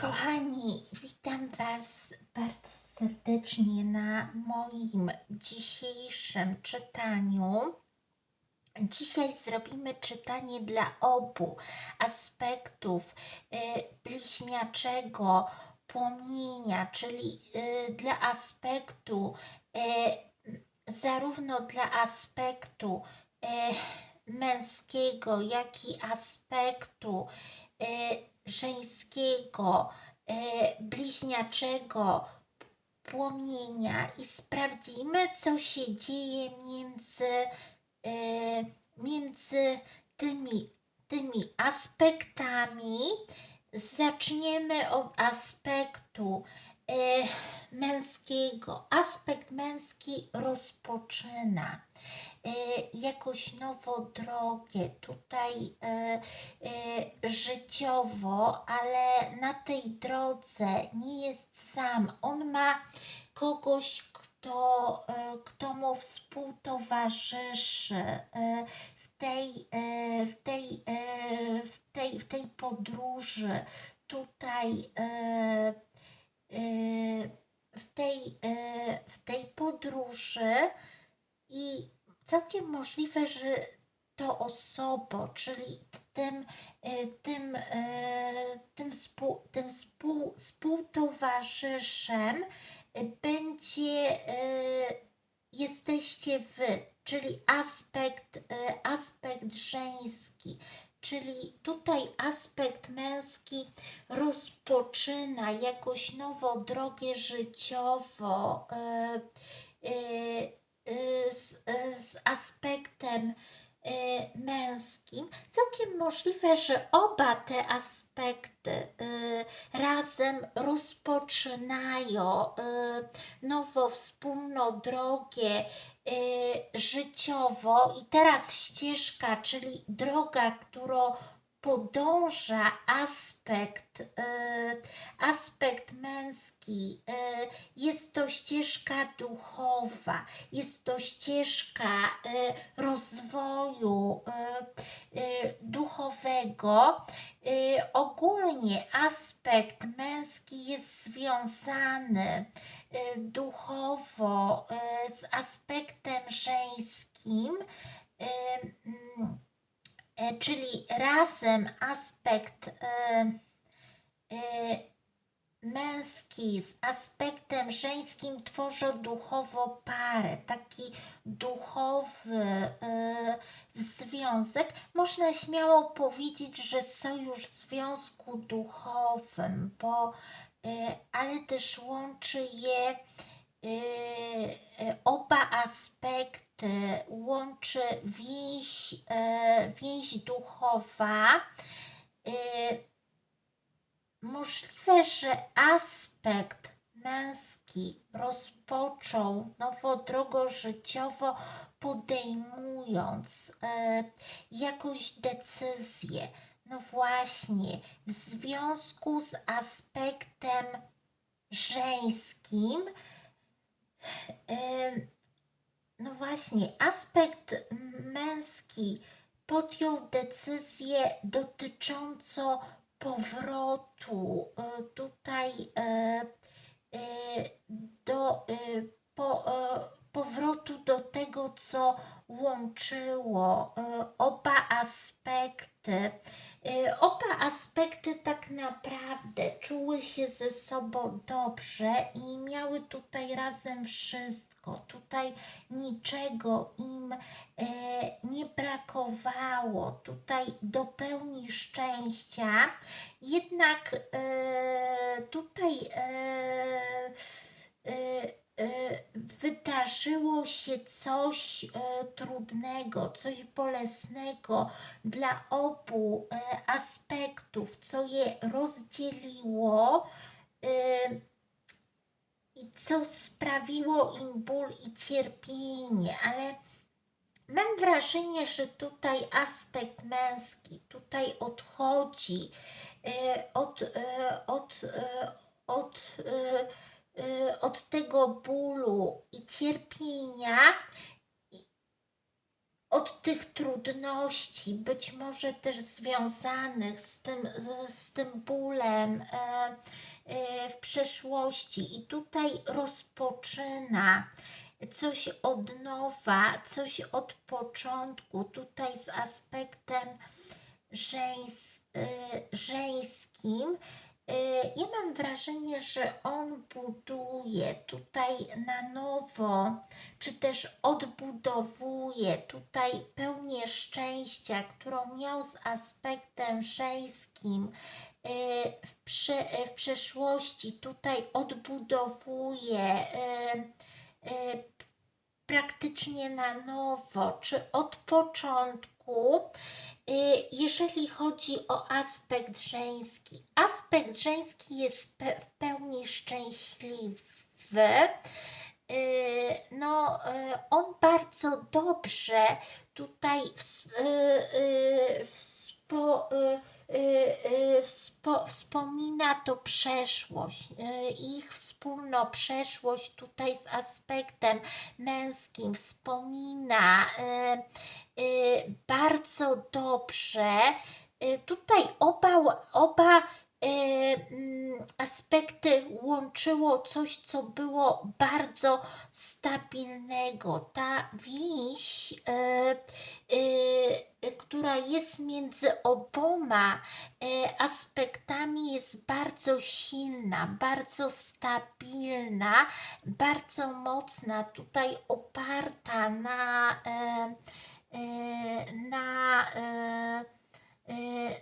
Kochani, witam Was bardzo serdecznie na moim dzisiejszym czytaniu. Dzisiaj zrobimy czytanie dla obu aspektów y, bliźniaczego płomienia, czyli y, dla aspektu, y, zarówno dla aspektu y, męskiego, jak i aspektu y, żeńskiego, y, bliźniaczego płomienia i sprawdzimy, co się dzieje między, y, między tymi, tymi aspektami. Zaczniemy od aspektu y, męskiego. Aspekt męski rozpoczyna y, jakąś nową drogę tutaj y, y, życiowo, ale na tej drodze nie jest sam. On ma kogoś, kto, kto mu współtowarzyszy w tej, w tej, w tej, w tej podróży. Tutaj w tej, w tej podróży i całkiem możliwe, że to osobą, czyli tym, y, tym, y, tym, współ, tym współ, współtowarzyszem y, będzie, jesteście wy, czyli aspekt, aspekt żeński. Czyli tutaj aspekt męski rozpoczyna jakąś nową drogę życiową y, y, y, z, y, z aspektem y, męskim. Całkiem możliwe, że oba te aspekty y, razem rozpoczynają y, nową wspólną drogę y, życiową i teraz ścieżka, czyli droga, którą podąża aspekt, y, aspekt męski, y, jest to ścieżka duchowa, jest to ścieżka duchowego. Y, ogólnie aspekt męski jest związany y, duchowo y, z aspektem żeńskim. y, mm, e, czyli razem aspekt e, e, męski z aspektem żeńskim tworzą duchową parę, taki duchowy e, związek. Można śmiało powiedzieć, że sojusz w związku duchowym, bo e, ale też łączy je e, oba aspekty, łączy więź, e, więź duchowa. E, Możliwe, że aspekt męski rozpoczął nową drogę życiową, podejmując e, jakąś decyzję. No właśnie, w związku z aspektem żeńskim, e, no właśnie, aspekt męski podjął decyzję dotyczącą powrotu e, tutaj e, e, do po, powrotu do tego, co łączyło oba aspekty. Oba aspekty tak naprawdę czuły się ze sobą dobrze i miały tutaj razem wszystko. Tutaj niczego im e, nie brakowało. Tutaj do pełni szczęścia. Jednak e, tutaj e, e, e, wydarzyło się coś e, trudnego, coś bolesnego dla obu e, aspektów, co je rozdzieliło e, i co sprawiło im ból i cierpienie, ale mam wrażenie, że tutaj aspekt męski tutaj odchodzi e, od, e, od, e, od, od tego bólu i cierpienia od tych trudności, być może też związanych z tym, z, tym bólem e, e, w przeszłości, i tutaj rozpoczyna coś od nowa, coś od początku, tutaj z aspektem żeńs, e, żeńskim. Ja mam wrażenie, że on buduje tutaj na nowo, czy też odbudowuje tutaj pełnię szczęścia, którą miał z aspektem żeńskim e, w, prze, e, w przeszłości, tutaj odbudowuje e, e, praktycznie na nowo, czy od początku. Y, Jeżeli chodzi o aspekt żeński, aspekt żeński jest w pełni szczęśliwy. Y, No, y, on bardzo dobrze tutaj y, y, y, wspo, wspomina to przeszłość, y, ich wspólną przeszłość tutaj z aspektem męskim wspomina y, y, bardzo dobrze. Tutaj oba, oba aspekty łączyło coś, co było bardzo stabilnego. Ta więź, y, y, która jest między oboma aspektami, jest bardzo silna, bardzo stabilna, bardzo mocna, tutaj oparta na. na,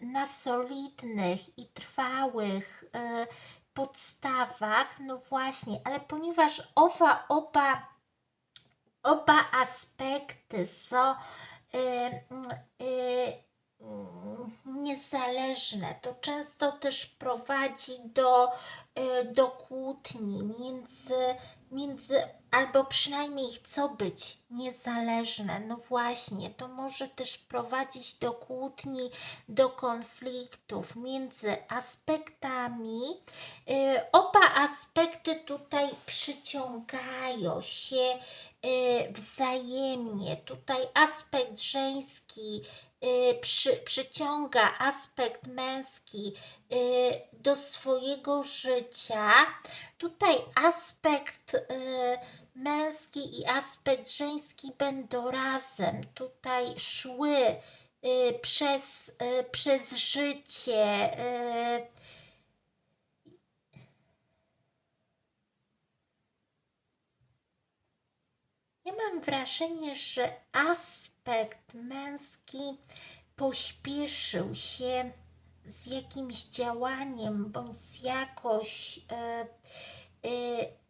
na solidnych i trwałych y, podstawach, no właśnie, ale ponieważ owa, oba, oba aspekty są y, y, niezależne, to często też prowadzi do, y, do kłótni między, między, albo przynajmniej chcą być niezależne. No właśnie, to może też prowadzić do kłótni, do konfliktów między aspektami. Y, Oba aspekty tutaj przyciągają się y, wzajemnie. Tutaj aspekt żeński przy, przyciąga aspekt męski y, do swojego życia. Tutaj aspekt y, męski i aspekt żeński będą razem tutaj szły y, przez, y, przez życie. Mam wrażenie, że aspekt męski pośpieszył się z jakimś działaniem bądź z jakoś e, e,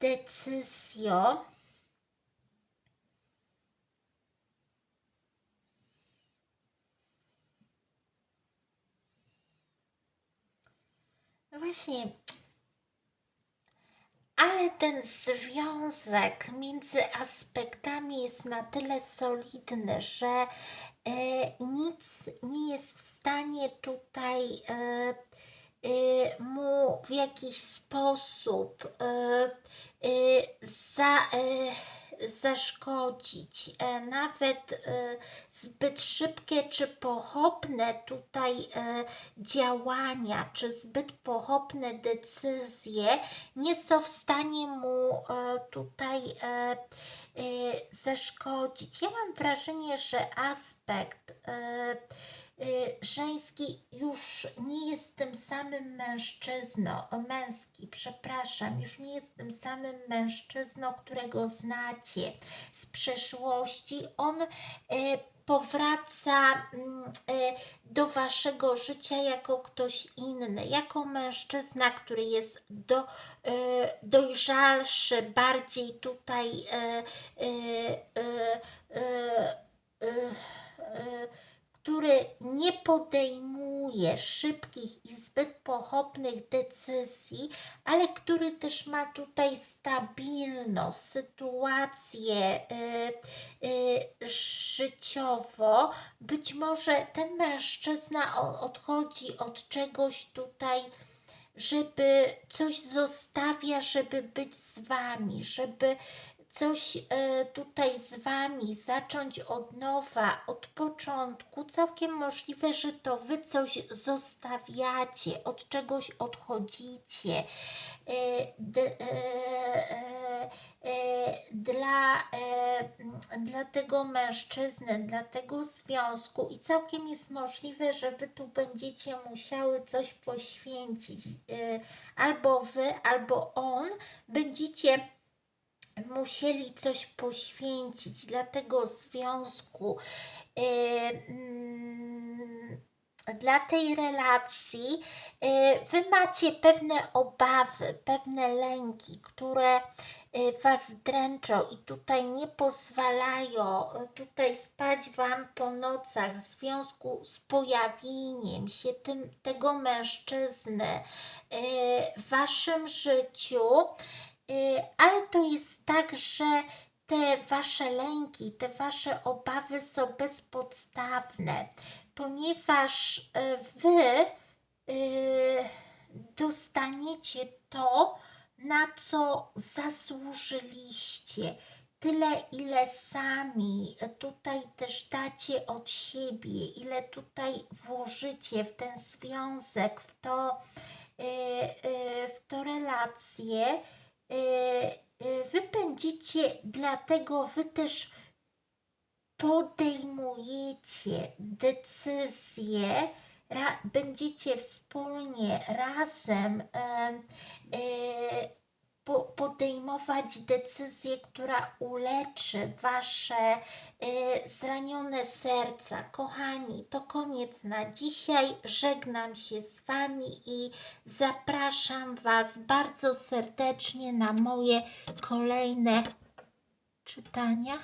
decyzją. No właśnie, ale ten związek między aspektami jest na tyle solidny, że e, nic nie jest w stanie tutaj e, e, mu w jakiś sposób za, zaszkodzić. E, nawet e, zbyt szybkie czy pochopne tutaj e, działania, czy zbyt pochopne decyzje nie są w stanie mu tutaj zaszkodzić. Ja mam wrażenie, że aspekt żeński już nie jest tym samym mężczyzną, męski, przepraszam, już nie jest tym samym mężczyzną, którego znacie z przeszłości. On e, powraca mm, e, do waszego życia jako ktoś inny, jako mężczyzna, który jest do, dojrzalszy, bardziej tutaj e, który nie podejmuje szybkich i zbyt pochopnych decyzji, ale który też ma tutaj stabilną sytuację y, y, życiowo. Być może ten mężczyzna odchodzi od czegoś tutaj żeby coś zostawia, żeby być z wami, żeby coś e, tutaj z wami zacząć od nowa, od początku. Całkiem możliwe, że to wy coś zostawiacie, od czegoś odchodzicie. E, e, dla, dla tego mężczyzny, dla tego związku i całkiem jest możliwe, że wy tu będziecie musiały coś poświęcić. Albo wy, albo on będziecie musieli coś poświęcić dla tego związku. E, mm, dla tej relacji e, wy macie pewne obawy, pewne lęki, które e, was dręczą i tutaj nie pozwalają tutaj spać wam po nocach w związku z pojawieniem się tym, tego mężczyzny e, w waszym życiu. E, Ale to jest tak, że te wasze lęki, te wasze obawy są bezpodstawne, ponieważ e, wy e, dostaniecie to, na co zasłużyliście. Tyle, ile sami tutaj też dacie od siebie, ile tutaj włożycie w ten związek, w to, w to relacje, wy będziecie, dlatego wy też podejmujecie decyzje, będziecie wspólnie razem e, e, po, podejmować decyzję, która uleczy wasze e, zranione serca. Kochani, to koniec na dzisiaj. Żegnam się z wami i zapraszam was bardzo serdecznie na moje kolejne czytania.